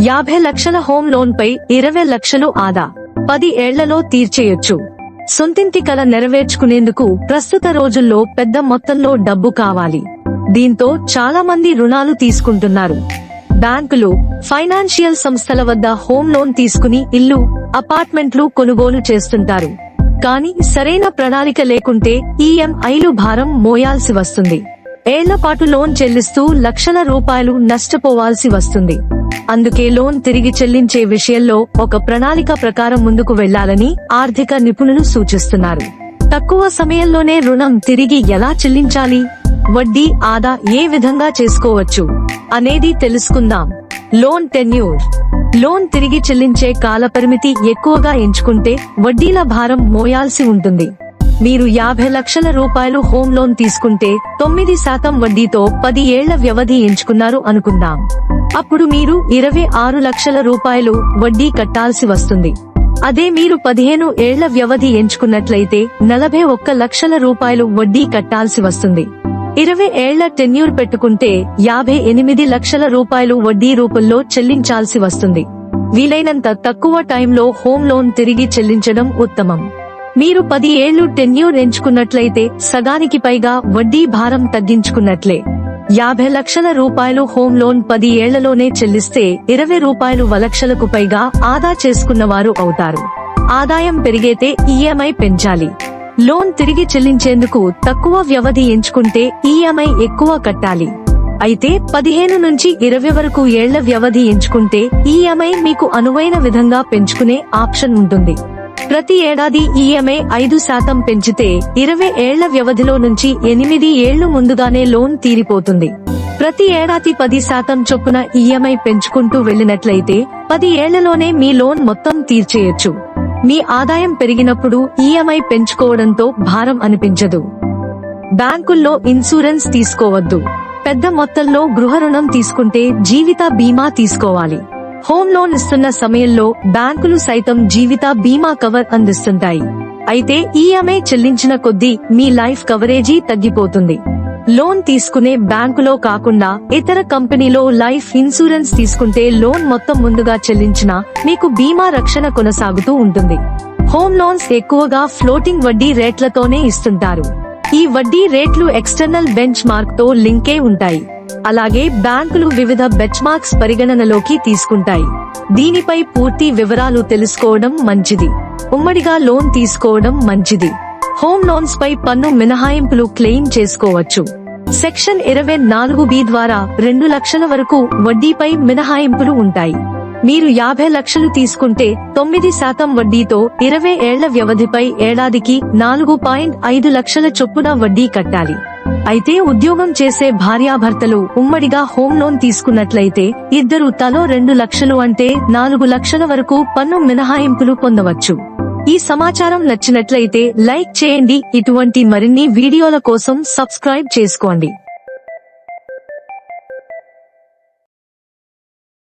యాభై లక్షల home loan పై ఇరవై లక్షలు ఆదా. పది ఏళ్ళలో తీర్చేయొచ్చు. సొంతింటి కల నెరవేర్చుకునేందుకు ప్రస్తుత రోజుల్లో పెద్ద మొత్తంలో డబ్బు కావాలి. దీంతో చాలా మంది రుణాలు తీసుకుంటున్నారు. బ్యాంకులు ఫైనాన్షియల్ సంస్థల వద్ద హోమ్ లోన్ తీసుకుని ఇల్లు అపార్ట్మెంట్లు కొనుగోలు చేస్తుంటారు. కానీ సరైన ప్రణాళిక లేకుంటే ఈఎంఐలు భారం మోయాల్సి వస్తుంది. ఏళ్ళపాటు లోన్ చెల్లిస్తూ లక్షల రూపాయలు నష్టపోవాల్సి వస్తుంది. అందుకే లోన్ తిరిగి చెల్లించే విషయంలో ఒక ప్రణాళిక ప్రకారం ముందుకు వెళ్ళాలని ఆర్థిక నిపుణులు సూచిస్తున్నారు. తక్కువ సమయంలోనే రుణం తిరిగి ఎలా చెల్లించాలి? వడ్డీ ఆదా ఏ విధంగా చేసుకోవచ్చు? అనేది తెలుసుకుందాం. Loan tenure. లోన్ తిరిగి చెల్లించే కాల పరిమితి ఎక్కువగా ఎంచుకుంటే వడ్డీల భారం మోయాల్సి ఉంటుంది. మీరు యాభై లక్షల రూపాయలు హోమ్ లోన్ తీసుకుంటే తొమ్మిది శాతం వడ్డీతో పది ఏళ్ళ వ్యవధి ఎంచుకున్నారు అనుకుందాం. అప్పుడు మీరు ఇరవై ఆరు లక్షల రూపాయలు వడ్డీ కట్టాల్సి వస్తుంది. అదే మీరు పదిహేను ఏళ్ళ వ్యవధి ఎంచుకున్నట్లయితే నలభై ఒక్క లక్షల రూపాయలు వడ్డీ కట్టాల్సి వస్తుంది. ఇరవై ఏళ్ళ టెన్యూర్ పెట్టుకుంటే యాభై ఎనిమిది లక్షల రూపాయలు వడ్డీ రూపంలో చెల్లించాల్సి వస్తుంది. వీలైనంత తక్కువ టైంలో హోమ్ లోన్ తిరిగి చెల్లించడం ఉత్తమం. మీరు పది ఏళ్ళు టెన్యూర్ ఎంచుకున్నట్లయితే సగానికి పైగా వడ్డీ భారం తగ్గించుకున్నట్లే. యాభై లక్షల రూపాయలు హోమ్ లోన్ పది ఏళ్ళలోనే చెల్లిస్తే ఇరవై రూపాయలు లక్షలకు పైగా ఆదా చేసుకున్నవారు అవుతారు. ఆదాయం పెరిగేతే ఈఎంఐ పెంచాలి. లోన్ తిరిగి చెల్లించేందుకు తక్కువ వ్యవధి ఎంచుకుంటే ఈఎంఐ ఎక్కువ కట్టాలి. అయితే పదిహేను నుంచి ఇరవై వరకు ఏళ్ళ వ్యవధి ఎంచుకుంటే ఈఎంఐ మీకు అనువైన విధంగా పెంచుకునే ఆప్షన్ ఉంటుంది. ప్రతి ఏడాది ఈఎంఐ ఐదు శాతం పెంచితే ఇరవై ఏళ్ళ వ్యవధిలో నుంచి ఎనిమిది ఏళ్ళు ముందుగానే లోన్ తీరిపోతుంది. ప్రతి ఏడాది పది శాతం చొప్పున ఈఎంఐ పెంచుకుంటూ వెళ్ళినట్లయితే పది ఏళ్ళలోనే మీ లోన్ మొత్తం తీర్చేయచ్చు. మీ ఆదాయం పెరిగినప్పుడు ఈఎంఐ పెంచుకోవడంతో భారం అనిపించదు. బ్యాంకుల్లో ఇన్సూరెన్స్ తీసుకోవద్దు. పెద్ద మొత్తంలో గృహ రుణం తీసుకుంటే జీవిత బీమా తీసుకోవాలి. హోమ్ లోన్ ఇస్తున్న సమయంలో బ్యాంకులు సైతం జీవిత బీమా కవర్ అందిస్తుంటాయి. అయితే ఈఎంఐ చెల్లించిన కొద్దీ మీ లైఫ్ కవరేజీ తగ్గిపోతుంది. లోన్ తీసుకునే బ్యాంకులో కాకుండా ఇతర కంపెనీలో లైఫ్ ఇన్సూరెన్స్ తీసుకుంటే లోన్ మొత్తం ముందుగా చెల్లించినా మీకు బీమా రక్షణ కొనసాగుతూ ఉంటుంది. హోమ్ లోన్స్ ఎక్కువగా ఫ్లోటింగ్ వడ్డీ రేట్లతోనే ఇస్తుంటారు. ఈ వడ్డీ రేట్లు ఎక్స్టర్నల్ బెంచ్ మార్క్తో లింకే ఉంటాయి. అలాగే బ్యాంకులు వివిధ బెచ్ మార్క్స్ పరిగణనలోకి తీసుకుంటాయి. దీనిపై పూర్తి వివరాలు తెలుసుకోవడం మంచిది. ఉమ్మడిగా లోన్ తీసుకోవడం మంచిది. హోమ్ లోన్స్ పై పన్ను మినహాయింపులు క్లెయిమ్ చేసుకోవచ్చు. సెక్షన్ ఇరవై నాలుగు బి ద్వారా రెండు లక్షల వరకు వడ్డీపై మినహాయింపులు ఉంటాయి. మీరు యాభై లక్షలు తీసుకుంటే తొమ్మిది శాతం వడ్డీతో ఇరవై ఏళ్ళ వ్యవధిపై ఏడాదికి నాలుగు పాయింట్ ఐదు లక్షల చొప్పున వడ్డీ కట్టాలి. అయితే ఉద్యోగం చేసే భార్యాభర్తలు ఉమ్మడిగా హోమ్ లోన్ తీసుకున్నట్లయితే ఇద్దరు తలో రెండు లక్షలు అంటే నాలుగు లక్షల వరకు పన్ను మినహాయింపులు పొందవచ్చు. ఈ సమాచారం నచ్చినట్లయితే లైక్ చేయండి. ఇటువంటి మరిన్ని వీడియోల కోసం సబ్స్క్రైబ్ చేసుకోండి.